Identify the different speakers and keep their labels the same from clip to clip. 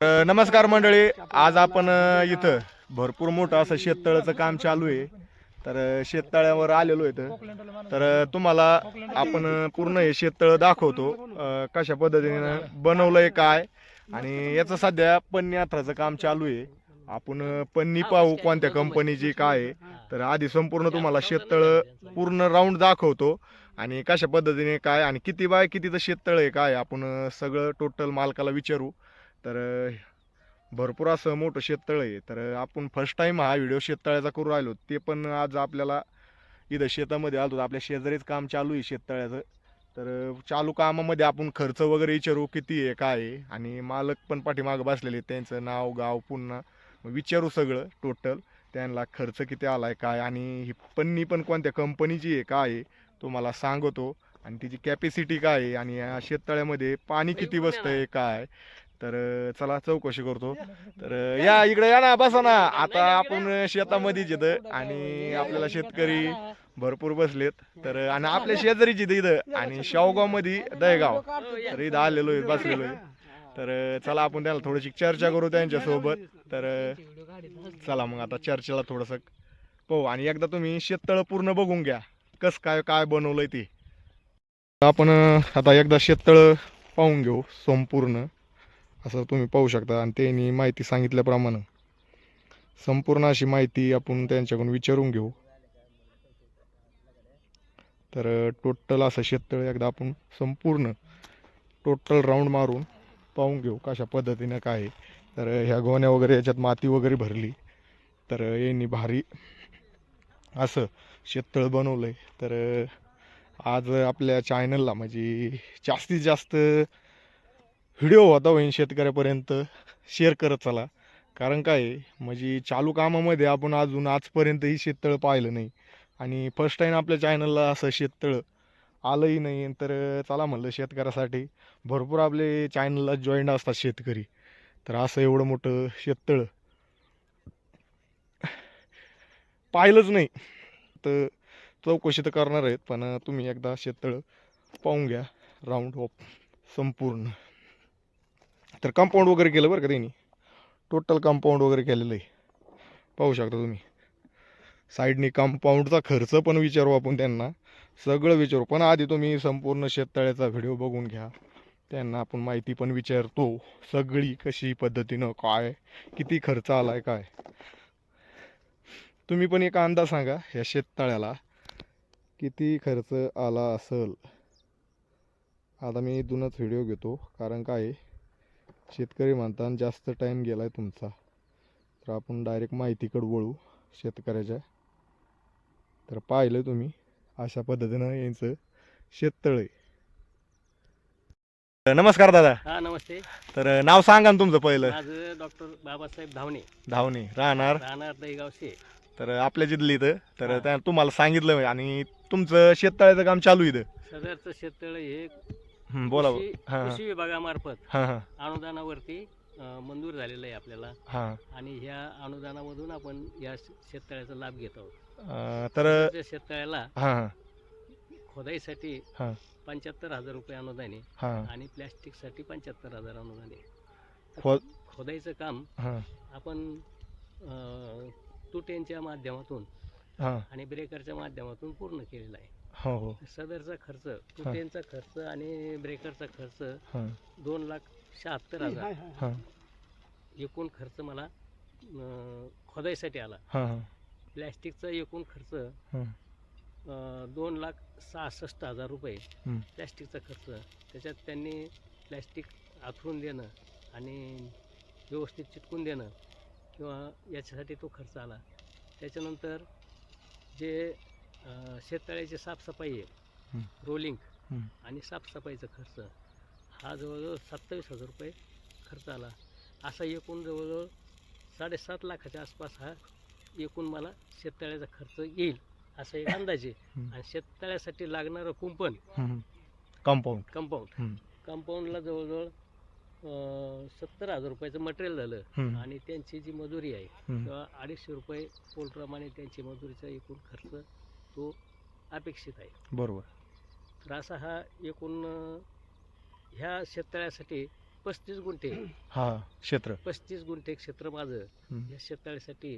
Speaker 1: नमस्कार मंडळी. आज आपण इथं भरपूर मोठं असं शेततळ्याचं काम चालू आहे. तर शेततळ्यावर आलेलो आहे तर तुम्हाला आपण पूर्ण हे शेततळ दाखवतो. कशा पद्धतीनं बनवलंय काय? आणि याचं सध्या पन्नी अथराचं काम चालू आहे. आपण पन्नी पाहू कोणत्या कंपनीची काय आहे. तर आधी संपूर्ण तुम्हाला शेततळ पूर्ण राऊंड दाखवतो. आणि कशा पद्धतीने काय? आणि किती बाय कितीचं शेततळ आहे काय? आपण सगळं टोटल मालकाला विचारू. तर भरपूर असं मोठं शेततळ आहे. तर आपण फर्स्ट टाईम हा व्हिडिओ शेततळ्याचा करू राहिलो. ते पण आज आपल्याला इथं शेतामध्ये आलो. आपल्या शेजारीच काम चालू आहे शेततळ्याचं. तर चालू कामामध्ये आपण खर्च वगैरे विचारू किती आहे काय आहे. आणि मालक पण पाठीमागं बसलेले. त्यांचं नाव गाव पुन्हा विचारू सगळं टोटल त्यांना खर्च किती आलाय काय आणि ही पन्नी पण कोणत्या कंपनीची आहे काय आहे तुम्हाला सांगतो. आणि तिची कॅपॅसिटी काय आहे आणि या शेततळ्यामध्ये पाणी किती बसतंय काय? तर चला चौकशी करतो. तर या इकडे या ना बसा ना. आता आपण शेतामध्येच येतं आणि आपल्याला शेतकरी भरपूर बसलेत. तर आणि आपल्या शेजारीच इथं इथं. आणि शावगावमध्ये दहेगाव तर इथं आलेलो आहे बसलेलो आहे. तर चला आपण त्याला थोडीशी चर्चा करू त्यांच्यासोबत. तर चला मग आता चर्चेला थोडंसं पाहू. आणि एकदा तुम्ही शेततळ पूर्ण बघून घ्या. कस काय काय बनवलंय ते. आपण आता एकदा शेततळ पाहून घेऊ संपूर्ण. असं तुम्ही पाहू शकता. आणि त्यांनी माहिती सांगितल्याप्रमाणे संपूर्ण अशी माहिती आपण त्यांच्याकडून विचारून घेऊ. तर टोटल असं शेततळ एकदा आपण संपूर्ण टोटल राऊंड मारून पाहून घेऊ कशा पद्धतीनं काय तर ह्या गोण्या वगैरे याच्यात माती वगैरे भरली. तर यांनी भारी असं शेततळ बनवलं आहे तर आज आपल्या चॅनलला म्हणजे जास्तीत जास्त व्हिडिओ होता होईन शेतकऱ्यापर्यंत. शेअर करत चला. कारण काय आहे, म्हणजे चालू कामामध्ये आपण अजून आजपर्यंतही शेततळं शेततळ पाहिलं नाही. आणि फर्स्ट टाईम आपल्या चॅनलला असं शेततळ आलंही नाही. तर चला म्हणलं शेतकऱ्यासाठी भरपूर आपले चॅनलला जॉईंट असतात शेतकरी. तर असं एवढं मोठं शेततळ पाहिलंच नाही. तर चौकशी तर करणार आहेत पण तुम्ही एकदा शेततळ पाहून घ्या. राऊंड ऑफ संपूर्ण. तर कंपाऊंड वगैरे केलं बरं का त्यांनी? टोटल कंपाऊंड वगैरे केलेलं आहे. पाहू शकता तुम्ही. साईडनी कंपाऊंडचा खर्च पण विचारू आपण त्यांना. सगळं विचारू. पण आधी तुम्ही संपूर्ण शेततळ्याचा व्हिडिओ बघून घ्या. त्यांना आपण माहिती पण विचारतो. सगळी कशी पद्धतीनं काय किती खर्च आलाय काय? तुम्ही पण एक अंदाज सांगा या शेततळ्याला. किती खर्च आला असेल? आता मी इथूनच व्हिडिओ घेतो. कारण काय आहे, शेतकरी म्हणतात जास्त टाईम गेला आहे तुमचा. तर आपण डायरेक्ट माहितीकडे वळू शेतकऱ्याच्या. तर पाहिलं तुम्ही अशा पद्धतीनं यांचं शेततळ. आहे नमस्कार दादा.
Speaker 2: हा नमस्ते.
Speaker 1: तर नाव सांगा ना तुमचं पहिलं.
Speaker 2: माझं डॉक्टर बाबासाहेब धावणे.
Speaker 1: धावणे राहणार?
Speaker 2: राहणार दहीगाव शे
Speaker 1: तर आपल्या जिथली इथं. तर. त्या तुम्हाला सांगितलं आणि तुमचं शेततळ्याचं काम चालू आहे इथं.
Speaker 2: सदरचं शेततळ हे
Speaker 1: हं, बोला
Speaker 2: कृषी
Speaker 1: हां
Speaker 2: कृषी विभागामार्फत
Speaker 1: हां हां.
Speaker 2: अनुदानावरती अं, मंजूर झालेलं आहे आपल्याला.
Speaker 1: हां.
Speaker 2: आणि ह्या अनुदानामधून आपण या शे- शेततळ्याचा लाभ घेत आहोत.
Speaker 1: अं, तर
Speaker 2: त्या शेततळ्याला
Speaker 1: हां हां.
Speaker 2: खोदाईसाठी
Speaker 1: हां.
Speaker 2: पंच्याहत्तर हजार रुपये अनुदान आहे
Speaker 1: हां.
Speaker 2: आणि प्लॅस्टिकसाठी पंच्याहत्तर हजार अनुदान आहे.
Speaker 1: खो-
Speaker 2: खोदाईचं काम
Speaker 1: हां.
Speaker 2: आपण अं, तुटेंच्या माध्यमातून
Speaker 1: हां.
Speaker 2: आणि ब्रेकरच्या माध्यमातून पूर्ण केलेला आहे.
Speaker 1: हो हो.
Speaker 2: सदरचा खर्च तुटेंचा खर्च आणि ब्रेकरचा खर्च
Speaker 1: हां.
Speaker 2: दोन लाख शहात्तर हजार.
Speaker 1: हां
Speaker 2: एकूण खर्च मला अं, खोदाईसाठी आला.
Speaker 1: हां हां.
Speaker 2: प्लॅस्टिकचा एकूण खर्च
Speaker 1: हं.
Speaker 2: अं, दोन लाख सहासष्ट हजार रुपये. प्लॅस्टिकचा खर्च. त्याच्यात त्यांनी प्लॅस्टिक आथरून देणं आणि व्यवस्थित चिटकून देणं किंवा याच्यासाठी तो खर्च आला. त्याच्यानंतर जे शेततळ्याची साफसफाई. आहे रोलिंग. आणि साफसफाईचा खर्च हा जवळजवळ सत्तावीस हजार रुपये खर्च आला असा एकूण जवळजवळ साडेसात लाखाच्या आसपास हा एकूण मला शेततळ्याचा खर्च येईल असं एक अंदाजे
Speaker 1: हं.
Speaker 2: आणि शेततळ्यासाठी लागणारं कुंपण
Speaker 1: कंपाऊंड
Speaker 2: कंपाऊंड. कंपाऊंडला जवळजवळ सत्तर हजार रुपयाचं मटेरियल झालं. आणि त्यांची जी मजुरी आहे. किंवा अडीचशे रुपये पोलप्रमाणे त्यांची मजुरीचा एकूण खर्च तो अपेक्षित आहे
Speaker 1: बरोबर
Speaker 2: तर असा हा एकूण ह्या शेततळ्यासाठी पस्तीस गुंठे
Speaker 1: हा क्षेत्र
Speaker 2: पस्तीस गुंठे क्षेत्र माझं. या शेततळ्यासाठी.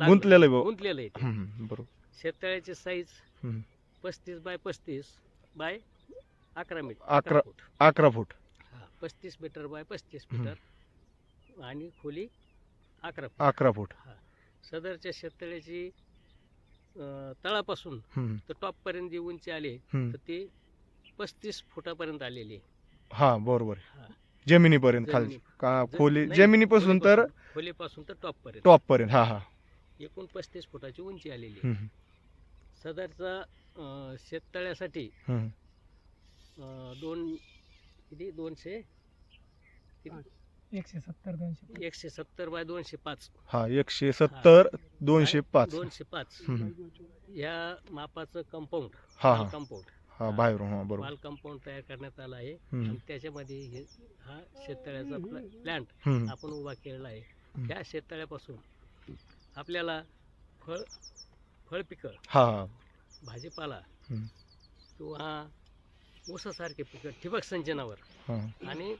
Speaker 1: गुंतलेलं
Speaker 2: गुंतलेलं आहे
Speaker 1: बरोबर
Speaker 2: शेततळ्याची साईज. पस्तीस बाय पस्तीस बाय अकरा मीटर
Speaker 1: अकरा-
Speaker 2: फूट
Speaker 1: अकरा फूट
Speaker 2: हा पस्तीस मीटर बाय पस्तीस
Speaker 1: हम्म.
Speaker 2: मीटर आणि खोली अकरा फूट
Speaker 1: अकरा फूट
Speaker 2: सदरच्या शेततळ्याची अं, तळापासून
Speaker 1: हम्म,
Speaker 2: तर टॉपपर्यंत जी उंची आली
Speaker 1: हम्म.
Speaker 2: तर ती पस्तीस फुटापर्यंत आलेली आहे.
Speaker 1: हा बरोबर
Speaker 2: हा.
Speaker 1: जमिनीपर्यंत खाली
Speaker 2: जमिनी-
Speaker 1: का
Speaker 2: ज-
Speaker 1: खोली
Speaker 2: नाही,
Speaker 1: जमिनीपासून तर
Speaker 2: खोलीपासून- खोलीपासून तर टॉपपर्यंत
Speaker 1: टॉप पर्यंत हा हा
Speaker 2: एकूण पस्तीस फुटाची उंची आलेली आहे.
Speaker 1: हम्म,
Speaker 2: सदरचा अं, शेततळ्यासाठी
Speaker 1: हम्म.
Speaker 2: दोन किती? दोनशे?
Speaker 3: एकशे सत्तर दोनशे
Speaker 2: एकशे सत्तर बाय दोनशे पाच.
Speaker 1: हा एकशे सत्तर दोनशे पाच.
Speaker 2: दोनशे पाच. या मापाचं कंपाऊंड
Speaker 1: हा हा.
Speaker 2: कंपाऊंड
Speaker 1: हा बाहेरून हा बरोबर.
Speaker 2: वाल कंपाऊंड तयार करण्यात आला आहे.
Speaker 1: हम्म,
Speaker 2: आणि त्याच्यामध्ये हे हा शेततळ्याचा प्लॅन्ट
Speaker 1: हम्म,
Speaker 2: आपण उभा केलेला आहे. त्या शेततळ्यापासून आपल्याला फळ फळ पिकं
Speaker 1: हा हा.
Speaker 2: भाजीपाला
Speaker 1: हम्म.
Speaker 2: किंवा ऊसासारखे पिकं ठिबक सिंचनावर. आणि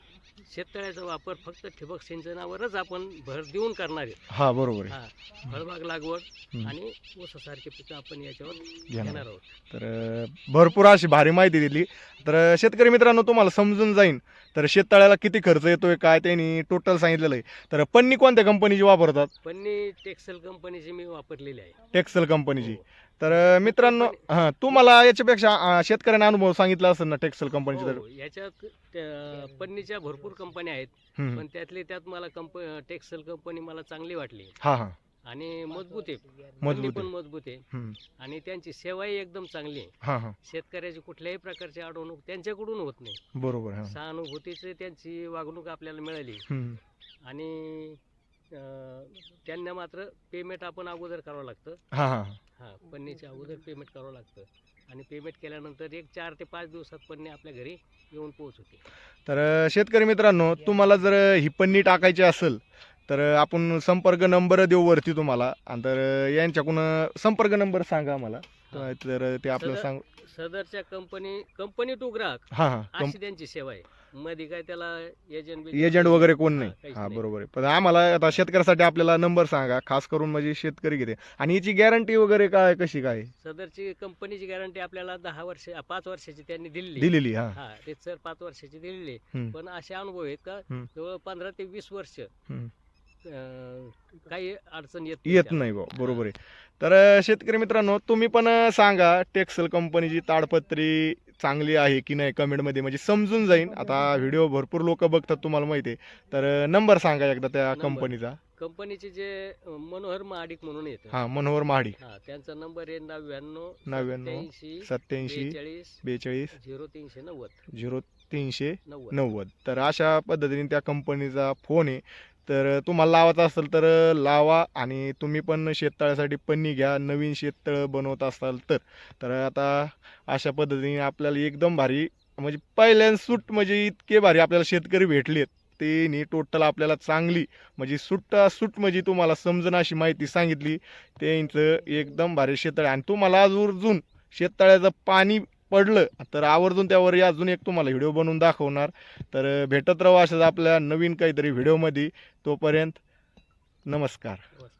Speaker 2: शेततळ्याचा वापर फक्त ठिबक सिंचनावरच आपण भर देऊन करणार आहे.
Speaker 1: हा बरोबर आहे.
Speaker 2: हा फळबाग लागवड. आणि ऊसासारखे पिकं आपण याच्यावर
Speaker 1: घेणार
Speaker 2: घेणार आहोत.
Speaker 1: तर अं, भरपूर अशी भारी माहिती दिली. तर अं, शेतकरी मित्रांनो तुम्हाला समजून जाईन. तर शेततळ्याला किती खर्च येतोय काय त्यांनी टोटल सांगितलेलं आहे. तर पन्नी कोणत्या कंपनीची वापरतात?
Speaker 2: पन्नी टेक्सटाईल कंपनीची मी वापरलेली आहे.
Speaker 1: टेक्सल कंपनीची
Speaker 2: हो.
Speaker 1: तर मित्रांनो हां तुम्हाला याच्यापेक्षा अं, शेतकऱ्यांना अनुभव सांगितला असेल ना टेक्सल कंपनीची तर?
Speaker 2: हो, याच्यात त्या पन्नीच्या भरपूर कंपन्या आहेत
Speaker 1: हम्म.
Speaker 2: पण त्यातली त्यात मला कंप टेक्सटाईल कंपनी मला चांगली वाटली.
Speaker 1: हा हा.
Speaker 2: आणि मजबूत आहे. पन्नी
Speaker 1: मजबूत
Speaker 2: पण
Speaker 1: आहे.
Speaker 2: मजबूत आहे.
Speaker 1: हम्म.
Speaker 2: आणि त्यांची सेवाही एकदम चांगली आहे.
Speaker 1: हा हा.
Speaker 2: शेतकऱ्याची कुठल्याही प्रकारची अडवणूक त्यांच्याकडून होत नाही.
Speaker 1: बरोबर हा.
Speaker 2: सहानुभूतीची त्यांची वागणूक आपल्याला मिळाली.
Speaker 1: हम्म.
Speaker 2: आणि त्यांना मात्र पेमेंट आपण अगोदर करावं लागतं.
Speaker 1: हा हा
Speaker 2: हां. पन्नीच्या अगोदर पेमेंट करावं लागतं. आणि पेमेंट केल्यानंतर एक चार ते पाच दिवसात पन्नी आपल्या घरी येऊन पोहोचते.
Speaker 1: तर शेतकरी मित्रांनो तुम्हाला जर ही पन्नी टाकायची असेल तर आपण संपर्क नंबर देऊ वरती तुम्हाला. आणि तर यांच्याकडून संपर्क नंबर सांगा आम्हाला. तर ते आपल्याला
Speaker 2: सदर-
Speaker 1: सांग
Speaker 2: सदरच्या कंपनी कंपनी टू ग्राहक.
Speaker 1: हा हा.
Speaker 2: अशी त्यांची सेवा आहे. मध्ये काय त्याला एजंट
Speaker 1: एजंट वगैरे कोण नाही. हा. बरोबर आहे. पण आम्हाला आता शेतकऱ्यासाठी आपल्याला नंबर सांगा. खास करून म्हणजे शेतकरी घेते. आणि याची गॅरंटी वगैरे काय कशी काय?
Speaker 2: सदरची कंपनीची गॅरंटी आपल्याला दहा वर्ष पाच वर्षाची त्यांनी दिलेली
Speaker 1: दिलेली हा.
Speaker 2: हा सर पाच वर्षाची दिलेली आहे.
Speaker 1: हम्म.
Speaker 2: पण असे अनुभव आहेत का?
Speaker 1: हम्म.
Speaker 2: जवळ पंधरा ते वीस वर्ष
Speaker 1: हम्म.
Speaker 2: काही अडचण येत
Speaker 1: येत. नाही भाऊ बरोबर आहे. तर शेतकरी मित्रांनो तुम्ही पण सांगा टेक्सल कंपनीची ताडपत्री चांगली आहे की नाही कमेंटमध्ये म्हणजे समजून जाईन. आता व्हिडिओ भरपूर लोक बघतात तुम्हाला माहिती आहे. तर नंबर सांगा एकदा त्या
Speaker 2: नंबर.
Speaker 1: कंपनीचा
Speaker 2: कंपनीचे जे मनोहर महाडिक म्हणून येतं.
Speaker 1: हा मनोहर महाडी
Speaker 2: हा त्यांचा नंबर आहे नव्याण्णव
Speaker 1: नव्याण्णव
Speaker 2: सत्याऐंशी
Speaker 1: सत्याऐंशी
Speaker 2: बेचाळीस
Speaker 1: बेचाळीस
Speaker 2: झिरो तीनशे नव्वद.
Speaker 1: झिरो तीनशे
Speaker 2: नव्वद.
Speaker 1: नव्वद. तर अशा पद्धतीने त्या कंपनीचा फोन आहे. तर तुम्हाला लावायचं असेल तर लावा आणि तुम्ही पण शेततळ्यासाठी पन्नी घ्या नवीन शेततळं बनवत असाल तर. तर आता अशा पद्धतीने आपल्याला एकदम भारी म्हणजे पहिल्यांदा सूट म्हणजे इतके भारी आपल्याला शेतकरी भेटलेत. ते नी टोटल आपल्याला चांगली म्हणजे सुट्ट सुट म्हणजे तुम्हाला समजणं अशी माहिती सांगितली. त्यांचं एकदम भारी शेततळे. आणि तुम्हाला अजून शेततळ्याचं पाणी पडलं तर आवर्जून त्यावर अजून एक तुम्हाला व्हिडिओ बनवून दाखवणार. तर भेटत राहू अशाच आपल्या नवीन काहीतरी व्हिडिओमध्ये. तोपर्यंत नमस्कार.
Speaker 2: नमस्कार.